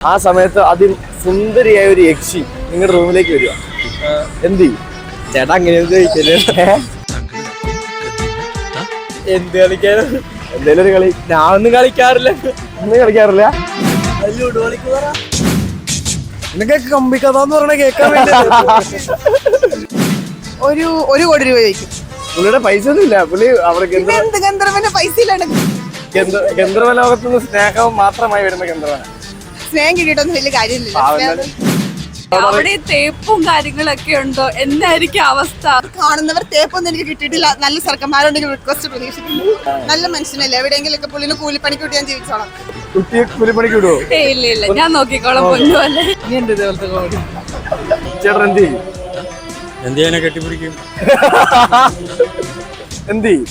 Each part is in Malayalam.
ആ സമയത്ത് അതിൽ സുന്ദരിയായ ഒരു യക്ഷി നിങ്ങളുടെ റൂമിലേക്ക് വരിക എന്ത് ചെയ്യും? ചേട്ടാ അങ്ങനെയൊന്നും ചോദിക്കല്ലേ എന്ത് കളിക്കാനും? എന്തേലും ഒരു കളി. ഞാൻ ഒന്നും കളിക്കാറില്ല. ഒന്നും കളിക്കാറില്ല. നിനക്ക് കമ്പി കഥ എന്ന് പറഞ്ഞ കേൾക്കാൻ വേണ്ടി ഒരു ഒരു കോടി രൂപ ചോദിക്കും. പുള്ളിയുടെ പൈസ ഒന്നും ഇല്ല. പുള്ളി അവിടെ ഗന്ധർവന്റെ പൈസ ഇല്ലാണ്ട് ഗന്ധ- ഗന്ധർവ ലോകത്തുനിന്ന് സ്നേഹം മാത്രമായി വരുന്ന ഗന്ധർവന സ്നേഹം കിട്ടിയിട്ടൊന്നും വലിയ കാര്യമില്ല അവിടെ തേപ്പും കാര്യങ്ങളൊക്കെ ഉണ്ടോ? എന്തായിരിക്കും അവസ്ഥ? കാണുന്നവർ തേപ്പൊന്നും എനിക്ക് കിട്ടിയിട്ടില്ല. നല്ല സർക്കന്മാരുണ്ടെങ്കിൽ റിക്വസ്റ്റ് പ്രതീക്ഷിക്കുന്നു നല്ല മനുഷ്യനല്ലേ? എവിടെയെങ്കിലും ഒക്കെ പുള്ളിന് കൂലിപ്പണിക്ക് വിട്ട് ഞാൻ ജീവിച്ചോളാം. കുട്ടിയെ കൂലിപ്പണിക്ക് വിടുവോ? ഇല്ല ഇല്ല. ഞാൻ നോക്കിക്കോളാം പൊന്നുപോലെ. ചേട്ടൻ എന്ത് ചെയ്യും? എന്ത് ചെയ്യാനെ കെട്ടിപ്പിടിക്കും? എന്ത് ചെയ്യും?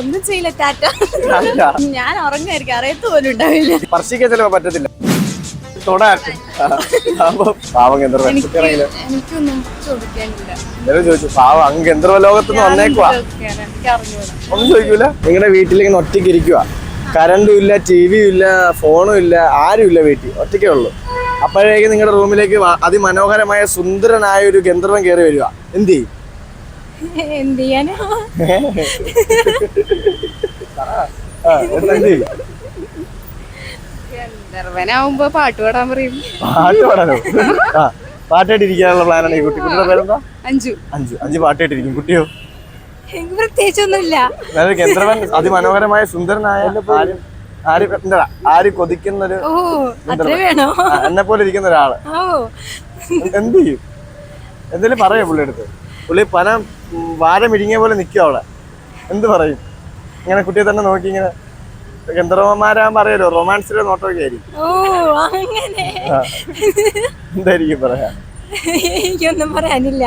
ഒന്നും ചെയ്യില്ല ടാറ്റ. ടാറ്റ. ഞാൻ ഉറങ്ങായിരിക്കും അറിയത്ത് പോലും ഉണ്ടാവില്ല. സ്പർശിക്കാൻ ചിലപ്പോ പറ്റത്തില്ല. തൊടാക്കും. പാവം ചോദിച്ചു പാവം അങ്ങ് ഗന്ധർവ ലോകത്തുനിന്ന് വന്നേക്കുവാ? ചോദിക്കാൻ ഒന്നും ചോദിക്കൂല. നിങ്ങളുടെ വീട്ടിൽ ഇങ്ങനെ ഒറ്റയ്ക്ക് ഇരിക്കുക കരണ്ടും ഇല്ല ടി വിയും ഇല്ല ഫോണും ഇല്ല ആരും ഇല്ല വീട്ടിൽ. ഒറ്റയ്ക്കേ ഉള്ളൂ. അപ്പോഴേക്കും നിങ്ങളുടെ റൂമിലേക്ക് അതിമനോഹരമായ സുന്ദരനായ ഒരു ഗന്ധർവം കയറി വരിക എന്ത് ചെയ്യും? എന്ത് ചെയ്യാനാ? ഗന്ധർവനാവുമ്പോ പാട്ട് പാടാൻ പറയും. പാട്ട് പാടാനോ? ആ പാട്ടായിട്ട് ഇരിക്കാനുള്ള പ്ലാനാണ് ഈ കുട്ടി. കുട്ടിയുടെ പേരെന്താ? അഞ്ചു. അഞ്ചു. അഞ്ച് പാട്ടായിട്ടിരിക്കും. കുട്ടിയോ? എനിക്ക് പ്രത്യേകിച്ചൊന്നുമില്ല. ഗന്ധർവൻ അതിമനോഹരമായ സുന്ദരനായ ആരും ആര് എന്താ ആര് കൊതിക്കുന്ന ഒരു എന്നെ പോലെ ഇരിക്കുന്ന ഒരാൾ. ഓ. എന്ത് ചെയ്യും? എന്തെങ്കിലും പറയാ പുള്ളിയെടുത്ത്? പുള്ളി പന വാരം ഇടുങ്ങിയ പോലെ നിൽക്കും അവിടെ എന്ത് പറയും? ഇങ്ങനെ കുട്ടിയെ തന്നെ നോക്കി ഇങ്ങനെ ഗന്ധർവന്മാരാകുമ്പോൾ അറിയാലോ റൊമാൻസിലെ നോട്ടമൊക്കെ ആയിരിക്കും. ഓ അങ്ങനെ. എന്തായിരിക്കും പറയാ? എനിക്കൊന്നും പറയാനില്ല.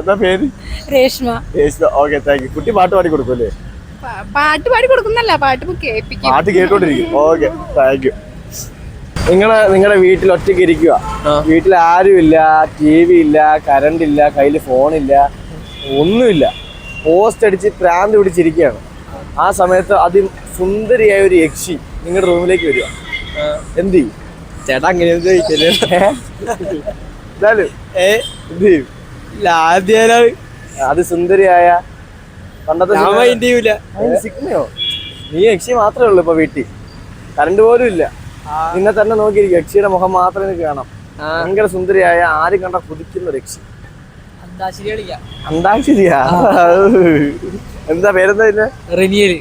എന്താ പേര്? രേഷ്മ. Okay thank you. കുട്ടി പാട്ട് പാടി കൊടുക്കൂല്ലേ പാട്ട് പാടി കൊടുക്കുന്നല്ല പാട്ട് കേൾപ്പിക്കും. പാട്ട് കേട്ടോണ്ടിരിക്കും. Okay thank you. നിങ്ങൾ നിങ്ങളുടെ വീട്ടിൽ ഒറ്റയ്ക്ക് ഇരിക്കുക വീട്ടിൽ ആരുമില്ല ടി വി ഇല്ല കറണ്ട് ഇല്ല കയ്യിൽ ഫോണില്ല ഒന്നുമില്ല. പോസ്റ്റ് അടിച്ച് പ്രാന്ത് പിടിച്ചിരിക്കുകയാണ്. ആ സമയത്ത് അതിസുന്ദരിയായ ഒരു യക്ഷി നിങ്ങളുടെ റൂമിലേക്ക് വരിക. എന്ത് ചെയ്യും? ചേട്ടാ അങ്ങനെ ചോദിക്കല്ലേ? എന്തായാലും ഏ? എന്ത് ചെയ്യും? ഇല്ല ആദ്യം അതിസുന്ദരിയായ പണ്ടത്തെ ഞാൻ മൈൻഡ് ചെയ്യൂല. നീ യക്ഷി മാത്രമേ ഉള്ളൂ ഇപ്പൊ വീട്ടിൽ. കറണ്ട് പോലും ഇല്ല. നിന്നെ തന്നെ നോക്കിയിരിക്കും യക്ഷിയുടെ മുഖം മാത്രമേ നിനക്ക് കാണാം. ഭയങ്കര സുന്ദരിയായ ആരും കണ്ട കുതിക്കുന്ന ഒരു യക്ഷി. അന്താക്ഷരിയാ എന്താ പേരെന്താ ഇതിന്റെ റിനിയൽ.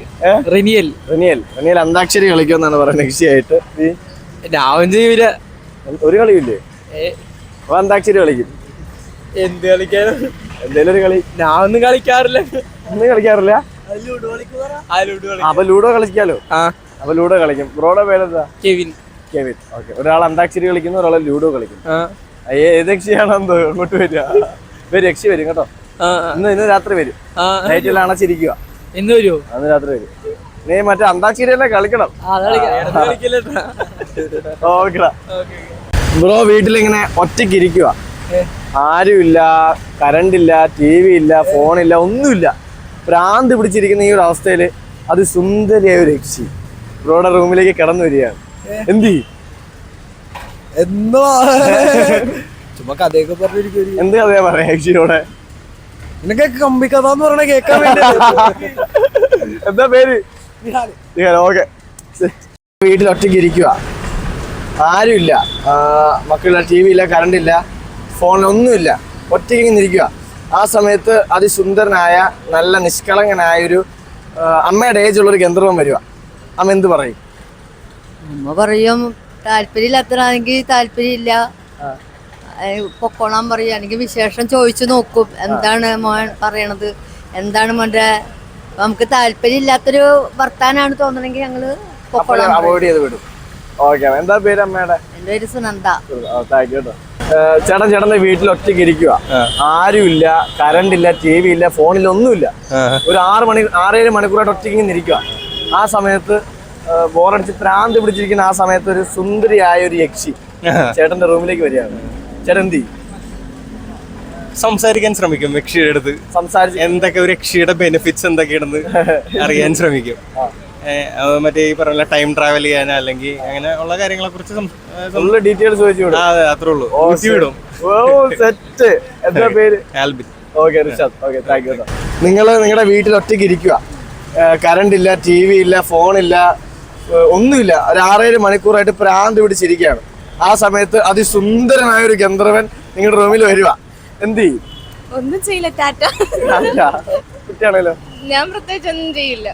റിനിയൽ. റിനിയൽ. റിനിയൽ അന്താക്ഷരി കളിക്കുമെന്നാണ് പറയുന്നത് യക്ഷിയായിട്ട് നീ ഞാൻ ചെയ്യൂല ഒരു കളിയില്ലേ? അപ്പൊ അന്താക്ഷരി കളിക്കും. എന്ത് കളിക്കാനും? എന്തേലും ഒരു കളി. ഞാൻ ഒന്നും കളിക്കാറില്ല. ഒന്നും കളിക്കാറില്ല? അപ്പൊ ലൂഡോ കളിക്കാലോ? ആ. അപ്പൊ ലൂഡോ കളിക്കും. ബ്രോയുടെ പേരെന്താ? കെവിൻ. കെവിൻ. ഓക്കെ. ഒരാൾ അന്താക്ഷരി കളിക്കുന്നു ഒരാൾ ലൂഡോ കളിക്കും ഏത് കക്ഷിയാണോ എന്തോ അങ്ങോട്ട് വരിക. ഇവർ യക്ഷി വരും കേട്ടോ. ഇന്ന് ഇന്ന് രാത്രി വരും. നൈറ്റിൽ അണച്ചിരിക്കുക ഇന്ന് വരുമോ അന്ന് രാത്രി വരും. നീ മറ്റേ അന്താക്ഷരിയല്ലേ കളിക്കണം. ഓക്കെടാ ബ്രോ വീട്ടിലിങ്ങനെ ഒറ്റയ്ക്ക് ഇരിക്കുക. ആരുമില്ല കരണ്ടില്ല ടി വി ഇല്ല ഫോണില്ല ഒന്നുമില്ല. ഭ്രാന്ത് പിടിച്ചിരിക്കുന്ന ഈ ഒരു അവസ്ഥയിൽ അത് സുന്ദരിയായ ഒരു രക്ഷി. ബ്രോയുടെ റൂമിലേക്ക് കിടന്നു വരികയാണ്. എന്ത് ചെയ്യും? എന്നോ ചുമ്മാ കഥയൊക്കെ പറഞ്ഞിരിക്കും എന്ത് കഥയാ പറയാ യക്ഷിയോടെ നിനക്ക് കമ്പി കഥ എന്ന് പറഞ്ഞ കേൾക്കാൻ വേണ്ടി എന്താ പേര്? ഓക്കെ വീട്ടിൽ ഒറ്റയ്ക്ക് ഇരിക്കുക ആരുമില്ല. ആ, മക്കളില്ല ടി വി ഇല്ല കറണ്ട് ഇല്ല ഫോണിലൊന്നുമില്ല. ഒറ്റയ്ക്ക് ഇങ്ങനെ ഇരിക്കുക ആ സമയത്ത് അതിസുന്ദരനായ നല്ല നിഷ്കളങ്കനായ ഒരു അമ്മയുടെ ഏജുള്ള ഒരു ഗന്ധർവൻ വരിക അമ്മ എന്ത് പറയും? അമ്മ പറയും താല്പര്യമില്ലാത്തതാണെങ്കിൽ താല്പര്യമില്ല. പൊക്കോളാൻ പറയും. അല്ലെങ്കിൽ വിശേഷം ചോദിച്ചു നോക്കും. എന്താണ് മോൻ പറയണത്? എന്താണ് മോന്റെ? നമുക്ക് താല്പര്യം ഇല്ലാത്തൊരു വർത്താനാണ് തോന്നണെങ്കിൽ ഞങ്ങൾ പൊക്കോളാൻ പറയും. അവോയ്ഡ് ചെയ്ത് വിടും. ഓക്കെ എന്താ പേര് അമ്മയുടെ? എന്റെ പേര് സുനന്ദ. താങ്ക് യു ചേട്ടൻ ചേട്ടന്റെ വീട്ടിൽ ഒറ്റയ്ക്ക് ഇരിക്കുക ആരുമില്ല കറണ്ട് ഇല്ല ടി വി ഇല്ല ഫോണില്ല ഒന്നുമില്ല ഒരു ആറ് മണി ആറേഴ് മണിക്കൂറായിട്ട് ഒറ്റയ്ക്ക് ഇരിക്കുക ആ സമയത്ത് ബോറടിച്ച് പ്രാന്ത് പിടിച്ചിരിക്കുന്ന ആ സമയത്ത് ഒരു സുന്ദരിയായ ഒരു യക്ഷി ചേട്ടന്റെ റൂമിലേക്ക് വരികയാണ്. ചേട്ടൻ എന്ത് ചെയ്യും സംസാരിക്കാൻ ശ്രമിക്കും യക്ഷിയുടെ അടുത്ത്. സംസാരിച്ച് എന്തൊക്കെ ഒരു യക്ഷിയുടെ ബെനിഫിറ്റ്സ് എന്തൊക്കെയാണെന്ന് അറിയാൻ ശ്രമിക്കും. മറ്റേ ഈ പറഞ്ഞ ടൈം ട്രാവൽ ചെയ്യാൻ അല്ലെങ്കിൽ അങ്ങനെ ഉള്ള കാര്യങ്ങളെ കുറിച്ച് ഡീറ്റെയിൽസ് ചോദിച്ചു വിടും. അത്രേ ഉള്ളൂ. വിടും. സെറ്റ് എന്താ പേര്? Albin. Okay Rishad. Okay thank you നിങ്ങൾ നിങ്ങളുടെ വീട്ടിൽ ഒറ്റയ്ക്ക് ഇരിക്കുക കറണ്ട് ഇല്ല ടി വി ഇല്ല ഫോണില്ല ഒന്നുമില്ല. ഒരു ആറേഴ് മണിക്കൂറായിട്ട് പ്രാന്ത് പിടിച്ചിരിക്കുകയാണ്. ആ സമയത്ത് അതിസുന്ദരനായ ഒരു ഗന്ധർവൻ നിങ്ങളുടെ റൂമിൽ വരുവാ. എന്ത് ചെയ്യും? ഒന്നും ചെയ്യില്ല ടാറ്റ? കുട്ടിയാണല്ലോ. ഞാൻ പ്രത്യേകിച്ച് ഒന്നും ചെയ്യില്ല.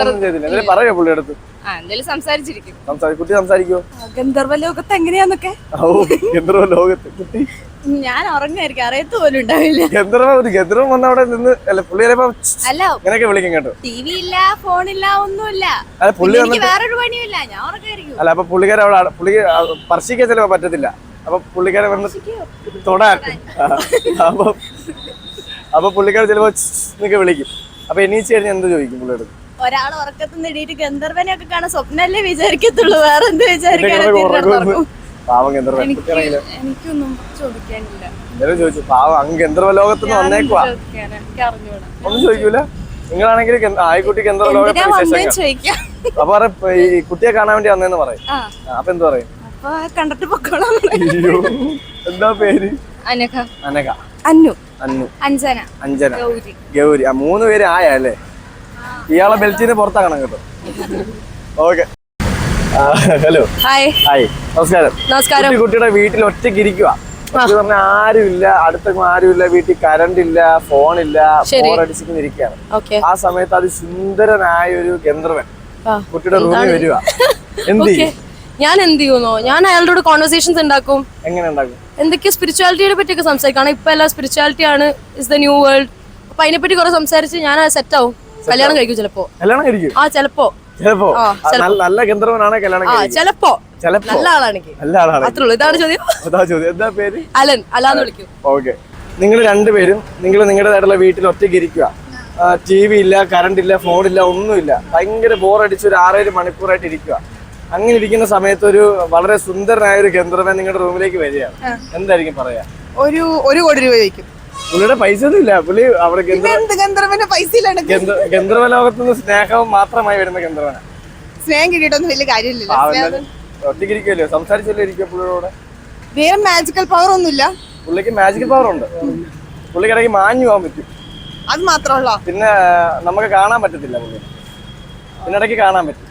ഒന്നും ചെയ്തില്ല. എന്തെങ്കിലും പറയോ പുള്ളിയുടെ അടുത്ത്? ആ എന്തായാലും സംസാരിച്ചിരിക്കും. സംസാരി കുട്ടി സംസാരിക്കുമോ ഗന്ധർവ ലോകത്ത് എങ്ങനെയാന്നൊക്കെ? ഓ ഗന്ധർവ ലോകത്ത് കുട്ടി ഞാൻ ഉറങ്ങായിരിക്കും അറിയത്ത് പോലും ഉണ്ടാവില്ല. ഗന്ധർവ ഒരു വന്ന അവിടെ നിന്ന് അല്ല പുള്ളി ചിലപ്പോ അല്ല. ഇങ്ങനെയൊക്കെ വിളിക്കും കേട്ടോ. ടി വി ഇല്ല ഫോണില്ല ഒന്നുമില്ല. അല്ല പുള്ളി എനിക്ക് വേറൊരു പണിയുമില്ല. ഞാൻ ഉറങ്ങായിരിക്കും അല്ല അപ്പൊ പുള്ളിക്കാരൻ അവിടെ പുള്ളി സ്പർശിക്കാൻ ചിലപ്പോ പറ്റത്തില്ല. അപ്പൊ പുള്ളിക്കാരൻ വന്ന് തൊടാൻ. അപ്പൊ അപ്പൊ പുള്ളിക്കാരൻ ചിലപ്പോ എന്നൊക്കെ വിളിക്കും. അപ്പൊ എണീച്ച് കഴിഞ്ഞാൽ എന്ത് ചോദിക്കും പുള്ളിയോട് ഒരാൾ ഉറക്കത്തിൽ നേടിയിട്ട് ഗന്ധർവനെ ഒക്കെ കാണാൻ സ്വപ്നല്ലേ വിചാരിക്കത്തുള്ളൂ വേറെ എന്ത് വിചാരിക്കാനും പാവം എനിക്കൊന്നും ചോദിക്കാനില്ല. എന്തായാലും ചോദിച്ചു പാവം അങ്ങ് ഗന്ധർവ വന്നേക്കുവാ. എനിക്ക് അറിഞ്ഞൂടാ. ഒന്നും ചോദിക്കൂല. നിങ്ങളാണെങ്കിൽ ഗന്ധ- ആയിക്കുട്ടി ഗന്ധർവ ലോകത്ത് അപ്പൊ ഈ കുട്ടിയെ കാണാൻ വേണ്ടി വന്നേന്ന് പറയും. അപ്പൊ എന്ത് പറയും? കണ്ടിട്ട് പൊക്കോളാം. എന്താ പേര്? അനക അനക അന്നു. അഞ്ജന. അഞ്ജന. ഗൗരി. ആ മൂന്ന് പേര് ആയ അല്ലേ ഇയാളെ ബെൽറ്റിന് പുറത്താക്കണം കേട്ടോ. ഓക്കെ. ഹലോ. ഹായ്. ഹായ്. നമസ്കാരം. നമസ്കാരം. കുട്ടി കുട്ടിയുടെ വീട്ടിൽ ഒറ്റയ്ക്ക് ഇരിക്കുക പറഞ്ഞ ആരുമില്ല അടുത്തൊന്നും ആരുമില്ല വീട്ടിൽ കറണ്ട് ഇല്ല ഫോണില്ല ഫോൺ അടിച്ചിട്ട് ഇരിക്കുകയാണ്. ആ സമയത്ത് അത് സുന്ദരനായ ഒരു ഗന്ധർവൻ കുട്ടിയുടെ റൂമിൽ വരിക എന്ത് ചെയ്യും? ഞാൻ എന്ത് ചെയ്യുന്നോ? ഞാൻ അയാളോട് കോൺവെർസേഷൻസ് ഉണ്ടാക്കും. എങ്ങനെ ഉണ്ടാക്കും? എന്തൊക്കെയോ സ്പിരിച്വാലിറ്റിയെ പറ്റിയൊക്കെ സംസാരിക്കണം ഇപ്പൊ എല്ലാം സ്പിരിച്വാലിറ്റി ആണ്. ഇസ് ദ ന്യൂ വേൾഡ് അപ്പൊ അതിനെപ്പറ്റി കുറെ സംസാരിച്ച് ഞാൻ സെറ്റ് ആവും. കല്യാണം കഴിക്കും ചിലപ്പോ. കല്യാണം കഴിക്കും? ആ ചിലപ്പോ. ചിലപ്പോ. നല്ല- ഗന്ധർവനാണ് കല്യാണം ആ ചിലപ്പോ. നല്ല ആളാണെങ്കിൽ നല്ല ആളാണ് അത്രേ ഉള്ളൂ. ഇതാണ് ചോദ്യം. ചോദ്യം. എന്താ പേര്? അലൻ. അലാന്ന് വിളിക്കും. ഓക്കെ. നിങ്ങൾ രണ്ടുപേരും നിങ്ങൾ നിങ്ങളുടേതായിട്ടുള്ള വീട്ടിൽ ഒറ്റയ്ക്ക് ഇരിക്കുക ടി വി ഇല്ല കറണ്ട് ഇല്ല ഫോണില്ല ഒന്നുമില്ല. ഭയങ്കര ബോറടിച്ച് ഒരു ആറേഴ് മണിക്കൂറായിട്ട് ഇരിക്കുക. അങ്ങനെ ഇരിക്കുന്ന സമയത്ത് ഒരു വളരെ സുന്ദരനായ ഒരു ഗന്ധർവൻ നിങ്ങളുടെ റൂമിലേക്ക് വരികയാണ്. എന്തായിരിക്കും പറയാ? ഒരു ഒരു കോടി രൂപ ചോദിക്കും. പുള്ളിയുടെ പൈസ ഒന്നും ഇല്ല. പുള്ളി അവിടെ ഗന്ധർവന്റെ പൈസ ഗന്ധർവ ലോകത്തുനിന്ന് സ്നേഹവും മാത്രമായി വരുന്ന ഗന്ധർവന. സ്നേഹം കിട്ടിയിട്ടൊന്നും വലിയ കാര്യമില്ല ഒറ്റയ്ക്കിരിക്കുമല്ലോ സംസാരിച്ചല്ലോ ഇരിക്കും പുള്ളിയോടെ? വേറെ മാജിക്കൽ പവർ ഒന്നുമില്ല. പുള്ളിക്ക് മാജിക്കൽ പവർ ഉണ്ട്. പുള്ളിക്കിടയ്ക്ക് മാഞ്ഞു പോകാൻ പറ്റും. അത് മാത്രമല്ല പിന്നെ നമുക്ക് കാണാൻ പറ്റത്തില്ല പുള്ളി. പിന്നെ ഇടയ്ക്ക് കാണാൻ പറ്റും.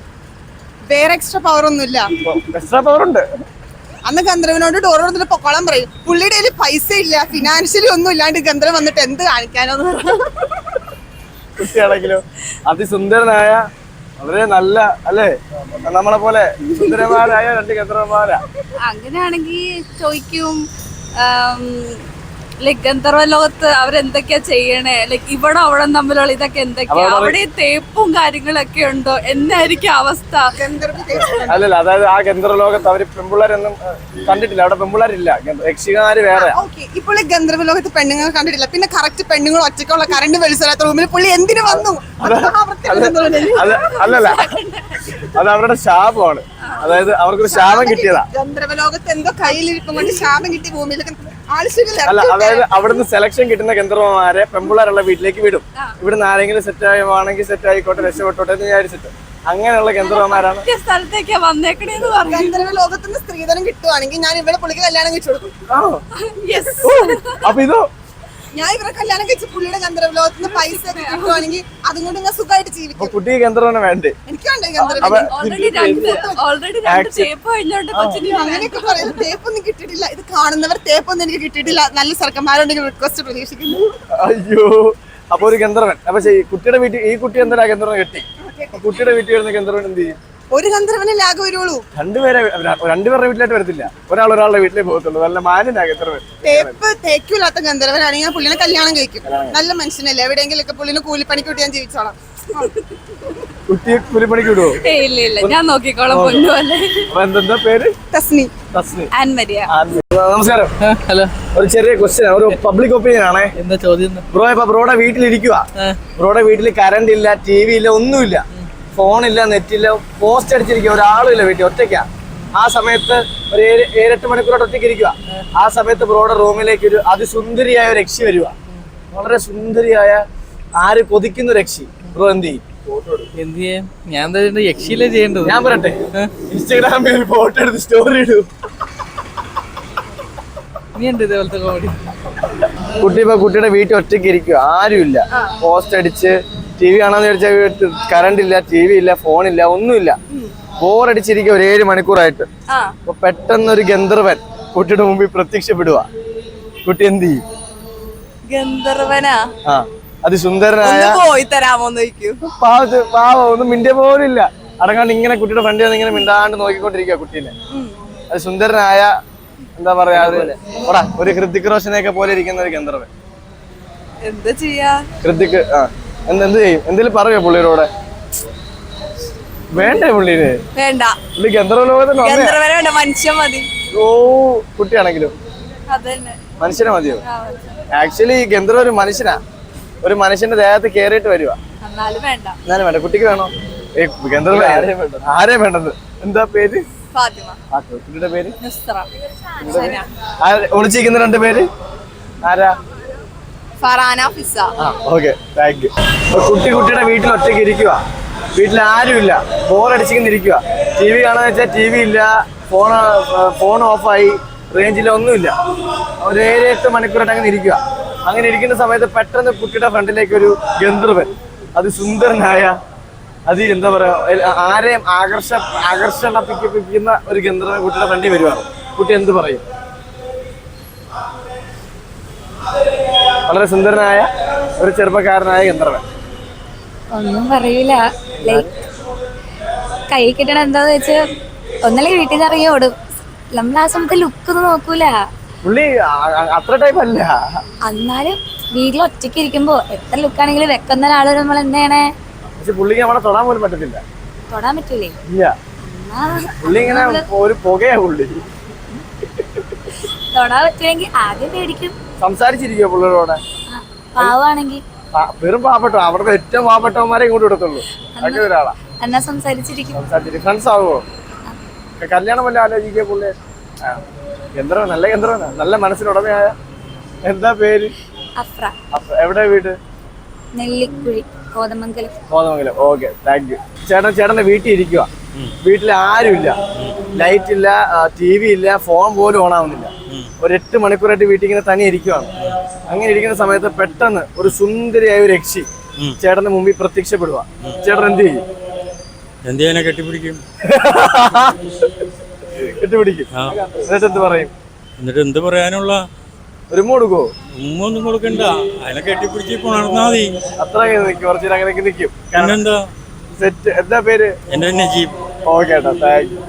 വേറെ എക്സ്ട്രാ പവർ ഒന്നുമില്ല. എക്സ്ട്രാ പവർ ഉണ്ട്. അന്ന് ഗന്ധർവനോട് ഡോർ തുറന്നിട്ട് പൊക്കോളം പറയും. പുള്ളിയുടെ കയ്യിൽ പൈസ ഇല്ല ഫിനാൻഷ്യലി ഒന്നും ഇല്ലാണ്ട് ഗന്ധർവൻ വന്നിട്ട് എന്ത് കാണിക്കാനോന്ന് കുട്ടിയാണെങ്കിലും അതിസുന്ദരനായ വളരെ നല്ല അല്ലേ? നമ്മളെ പോലെ സുന്ദരന്മാരായ രണ്ട് ഗന്ധർവന്മാരാ. അങ്ങനെയാണെങ്കിൽ ചോദിക്കും ലൈക് ഗന്ധർവ ലോകത്ത് അവരെന്തൊക്കെയാ ചെയ്യണേ? ലൈക് ഇവിടെ അവിടെ തമ്മിലുള്ള ഇതൊക്കെ എന്തൊക്കെയാ? അവിടെ തേപ്പും കാര്യങ്ങളൊക്കെ ഉണ്ടോ? എന്നായിരിക്കും അവസ്ഥ. അല്ലല്ല അതായത് ആ ഗന്ധർവ ലോകത്ത് അവർ പെമ്പിള്ളേരൊന്നും കണ്ടിട്ടില്ല. അവിടെ പെമ്പിള്ളേരില്ല. യക്ഷികമാര് യക്ഷികാര് വേറെ. ഓക്കെ ഇപ്പോൾ ഗന്ധർവ ലോകത്ത് പെണ്ണുങ്ങൾ കണ്ടിട്ടില്ല. പിന്നെ കറക്റ്റ് പെണ്ണുങ്ങൾ ഒറ്റക്കുള്ള കറണ്ട് വെളിച്ചില്ലാത്ത റൂമിൽ പുള്ളി എന്തിനു വന്നു? അല്ലല്ല. അത് അവരുടെ ശാപമാണ്. അതായത് അവർക്കൊരു ശാപം കിട്ടിയതാ. ഗന്ധർവ ലോകത്ത് എന്തോ കയ്യിലിരിപ്പം കൊണ്ട് ശാപം കിട്ടി ഭൂമിയിലൊക്കെ അല്ല അതായത് അവിടുന്ന് സെലക്ഷൻ കിട്ടുന്ന ഗന്ധർവന്മാരെ പെമ്പിള്ളേരുള്ള വീട്ടിലേക്ക് വിടും. ഇവിടുന്ന് ആരെങ്കിലും സെറ്റ് ആവുകയാണെങ്കിൽ സെറ്റ് ആയിക്കോട്ടെ രക്ഷപ്പെട്ടോട്ടെ എന്ന് വിചാരിച്ചിട്ട്. അങ്ങനെയുള്ള ഗന്ധർവന്മാരാണ്. മറ്റേ സ്ഥലത്തേക്കാ വന്നേക്കണേന്ന് പറഞ്ഞു ഗന്ധർവ ലോകത്തുനിന്ന് സ്ത്രീധനം കിട്ടുവാണെങ്കിൽ ഞാൻ ഇവിടെ പുള്ളിക്ക് കല്യാണം കഴിച്ചു കൊടുക്കും. അപ്പൊ ഇതോ ഞാൻ ഇവരെ കല്യാണം കഴിച്ച് പുള്ളിയുടെ ഗന്ധർവ നിന്ന് പൈസ ഒക്കെ കിട്ടുവാണെങ്കിൽ അതും കൊണ്ട് ഞാൻ സുഖമായിട്ട് ജീവിക്കും. കുട്ടി ഗന്ധർവനെ വേണ്ടേ? എനിക്ക് വേണ്ട അപ്പൊ ഓൾറെഡി രണ്ട് ഓൾറെഡി രണ്ട് തേപ്പ് കഴിഞ്ഞോണ്ട് കൊച്ചിന് അങ്ങനെയൊക്കെ പറയുന്നത് തേപ്പൊന്നും കിട്ടിയിട്ടില്ല. ഇത് കാണുന്നവർ തേപ്പൊന്നും എനിക്ക് കിട്ടിയിട്ടില്ല. നല്ല സർക്കന്മാരുണ്ടെങ്കിൽ റിക്വസ്റ്റ് പ്രതീക്ഷിക്കുന്നു. അയ്യോ. അപ്പൊ ഒരു ഗന്ധർവൻ. അപ്പൊ ഈ കുട്ടിയുടെ വീട്ടിൽ ഈ കുട്ടി എന്തായാലും ഗന്ധർവൻ കെട്ടി. കുട്ടിയുടെ വീട്ടിൽ വരുന്ന ഗന്ധർവൻ എന്ത് ചെയ്യും? ഒരു ഗന്ധർവനെ ലാഗ് വരുള്ളൂ രണ്ടുപേരെ രണ്ടുപേരുടെ വീട്ടിലായിട്ട് വരത്തില്ല. ഒരാൾ ഒരാളുടെ വീട്ടിലേ പോകത്തുള്ളൂ. നല്ല മാനിനാ ഗന്ധർവൻ തേപ്പ് തേക്കില്ലാത്ത ഗന്ധർവനാണെങ്കിൽ ഞാൻ പുള്ളിനെ കല്യാണം കഴിക്കും. നല്ല മനുഷ്യനല്ലേ? എവിടെയെങ്കിലും ഒക്കെ പുള്ളിനെ കൂലിപ്പണിക്ക് വിട്ട് ഞാൻ ജീവിച്ചോളാം. കുട്ടിയെ കൂലിപ്പണിക്ക് വിടുവോ? ഇല്ല ഇല്ല. ഞാൻ നോക്കിക്കോളാം പേര്? തസ്നി. തസ്നി. ആൻമരിയ. നമസ്കാരം. ഹലോ. ഒരു ചെറിയ ക്വസ്റ്റ്യൻ ഒരു പബ്ലിക് ഒപ്പീനിയൻ ആണേ. എന്താ ചോദ്യം? ബ്രോ ഇപ്പൊ ബ്രോയുടെ വീട്ടിലിരിക്കുക ബ്രോയുടെ വീട്ടിൽ കറണ്ട് ഇല്ല ടി വി ഇല്ല ഒന്നുമില്ല. ഫോണില്ല നെറ്റില്ല പോസ്റ്റ് അടിച്ചിരിക്കുക ഒരാളും ഇല്ല വീട്ടിൽ ഒറ്റയ്ക്കാ. ആ സമയത്ത് ഒരു ഏഴ് ഏഴെട്ട് മണിക്കൂറോട്ട് ഒറ്റയ്ക്ക് ഇരിക്കുക. ആ സമയത്ത് ബ്രോയുടെ റൂമിലേക്ക് ഒരു അതിസുന്ദരിയായ ഒരു രക്ഷി വരിക വളരെ സുന്ദരിയായ ആര് കൊതിക്കുന്ന ഒരു രക്ഷി. ബ്രോ എന്ത് ചെയ്യും? എന്ത് ചെയ്യാൻ ഞാൻ എന്താ? യക്ഷിയിലെ ചെയ്യേണ്ടത്? ഞാൻ പറയട്ടെ. ഇൻസ്റ്റാഗ്രാമിൽ ഒരു ഫോട്ടോ എടുത്ത് സ്റ്റോറി ഇടൂ. നീ ഉണ്ട് ഇതേപോലത്തെ കോമഡി കുട്ടി ഇപ്പൊ കുട്ടിയുടെ വീട്ടിൽ ഒറ്റയ്ക്ക് ഇരിക്കുക. ആരുമില്ല. പോസ്റ്റ് അടിച്ച് ടി വി കാണാന്ന് വിചാരിച്ച കറണ്ട് ഇല്ല ടി വി ഇല്ല ഫോണില്ല ഒന്നുമില്ല. ബോറടിച്ചിരിക്കുക ഒരു ഏഴ് മണിക്കൂറായിട്ട്. അപ്പൊ പെട്ടെന്ന് ഒരു ഗന്ധർവൻ കുട്ടിയുടെ മുമ്പിൽ പ്രത്യക്ഷപ്പെടുക കുട്ടി എന്ത് ചെയ്യും? ഗന്ധർവനാ? ആ അതിസുന്ദരനായ പാവത്ത് പാവം ഒന്നും മിണ്ടിയ പോലും ഇല്ല അടങ്ങാണ്ട് ഇങ്ങനെ കുട്ടിയുടെ ഫ്രണ്ടിൽ നിന്ന് ഇങ്ങനെ മിണ്ടാണ്ട് നോക്കിക്കൊണ്ടിരിക്കുക കുട്ടീനെ. അത് സുന്ദരനായ എന്താ പറയാ ഒരു ഹൃതിക് റോഷനെയൊക്കെ പോലെ ഇരിക്കുന്ന ഒരു ഗന്ധർവൻ. എന്താ ചെയ്യാ? ഹൃതിക് ആ. എന്ത് എന്ത് ചെയ്യും? എന്തെങ്കിലും പറയോ പുള്ളിയോടെ? വേണ്ടേ പുള്ളിന്? വേണ്ട. പുള്ളി ഗന്ധർവ ലോകത്തിന്റെ വേണ്ട മനുഷ്യൻ മതി. ഓ കുട്ടിയാണെങ്കിലും. അതന്നെ. മനുഷ്യനെ മതിയോ? ആക്ച്വലി ഗന്ധർവ ഒരു മനുഷ്യനാ. ഒരു മനുഷ്യന്റെ ദേഹത്ത് കേറിയിട്ട് വരിക എന്നാലും വേണ്ട. കുട്ടിക്ക് വേണോ? ഏ ഗന്ധർവ ആരെയും വേണ്ട ആരെയും വേണ്ടത്? എന്താ പേര്? ഫാത്തിമ. ആ കുട്ടിയുടെ പേര്? ഒളിച്ചിരിക്കുന്ന രണ്ട് പേര്? ആരാ? Farana Fiza okay thank you കുട്ടി കുട്ടിയുടെ വീട്ടിൽ ഒറ്റയ്ക്ക് ഇരിക്കുക വീട്ടിൽ ആരുമില്ല ബോറടിച്ചിങ്ങനെ ഇരിക്കുക ടി വി കാണാന്ന് വെച്ചാൽ ടി വി ഇല്ല ഫോൺ ഫോൺ ഓഫായി റേഞ്ചില്ല ഒന്നുമില്ല ഒരു എട്ട് മണിക്കൂറായിട്ട് അങ്ങനെ ഇരിക്കുക അങ്ങനെ ഇരിക്കുന്ന സമയത്ത് പെട്ടെന്ന് കുട്ടിയുടെ ഫ്രണ്ടിലേക്ക് ഒരു ഗന്ധർവൻ അത് സുന്ദരനായ അത് എന്താ പറയാ ആരെയും ആകർഷ ആകർഷണപ്പിക്കുന്ന ഒരു ഗന്ധർവൻ കുട്ടിയുടെ ഫ്രണ്ടിൽ വരുവാണ് കുട്ടി എന്ത് പറയും വളരെ സുന്ദരനായ ഒരു ചെറുപ്പക്കാരനായ ഗന്ധർവൻ. ഒന്നും പറയൂല. ലൈക്ക് കൈ കിട്ടണ എന്താന്ന് വെച്ച് ഒന്നല്ലേ വീട്ടിൽ നിന്ന് ഇറങ്ങി ഓടും. നമ്മൾ ആ സമയത്ത് ലുക്ക് ഒന്നും നോക്കൂല. പുള്ളി അത്ര ടൈപ്പ് അല്ല. എന്നാലും വീട്ടിൽ ഒറ്റയ്ക്ക് ഇരിക്കുമ്പോ എത്ര ലുക്കാണെങ്കിലും വെക്കുന്ന ഒരാൾ നമ്മൾ എന്താണ് പക്ഷെ പുള്ളിക്ക് നമ്മളെ തൊടാൻ പോലും പറ്റത്തില്ല. തൊടാൻ പറ്റൂലേ? ഇല്ല. പുള്ളി ഇങ്ങനെ ഒരു പുകയാ പുള്ളി. തൊടാൻ പറ്റില്ലെങ്കിൽ ആദ്യം പേടിക്കും. സംസാരിച്ചിരിക്കുക പിള്ളേരോടെ ആ, പാവാണെങ്കിൽ വെറും പാവപ്പെട്ടോ. അവർക്ക് ഏറ്റവും പാവപ്പെട്ടവന്മാരെ ഇങ്ങോട്ട് കൊടുത്തുള്ളൂ അങ്ങനെ ഒരാളാ. എന്നാ സംസാരിച്ചിരിക്കും. ഫ്രണ്ട്സ് ആവുമോ കല്യാണം വല്ല ആലോചിക്കുക പുള്ളി. ഗന്ധർവൻ നല്ല യന്ത്രമാണ് നല്ല മനസ്സിനുടമയായ എന്താ പേര്? അഫ്ര. എവിടെ വീട്? Nellikuzhi Kothamangalam. Kothamangalam. Okay thank you ചേട്ടൻ ചേട്ടന്റെ വീട്ടിൽ ഇരിക്കുക വീട്ടിൽ ആരുമില്ല. ലൈറ്റ് ഇല്ല ടി വി ഇല്ല ഫോൺ പോലും ഓൺ ആവുന്നില്ല. ഒരു എട്ട് മണിക്കൂറായിട്ട് വീട്ടിൽ ഇങ്ങനെ തനി ഇരിക്കുവാണ്. അങ്ങനെ ഇരിക്കുന്ന സമയത്ത് പെട്ടെന്ന് ഒരു സുന്ദരിയായ ഒരു യക്ഷി ചേട്ടന്റെ മുമ്പിൽ പ്രത്യക്ഷപ്പെടുക ചേട്ടൻ എന്ത് ചെയ്യും? എന്ത് ചെയ്യാനെ കെട്ടിപ്പിടിക്കും? കെട്ടിപ്പിടിക്കും. എന്നിട്ട് എന്ത് പറയും? എന്നിട്ട് എന്ത് പറയാനുള്ള? ഒരു കൊടുക്കോ ഉമ്മ ഒന്നും കൊടുക്കണ്ട. അതിനെ കെട്ടിപ്പിടിച്ച് പുണർന്നാ മതി. അത്ര നിൽക്കും. കുറച്ചു നിൽക്കും. പിന്നെന്താ? സെറ്റ്. എന്താ പേര്? എന്റെ നജീബ്. ഓക്കെ ഏട്ടാ താങ്ക് യു.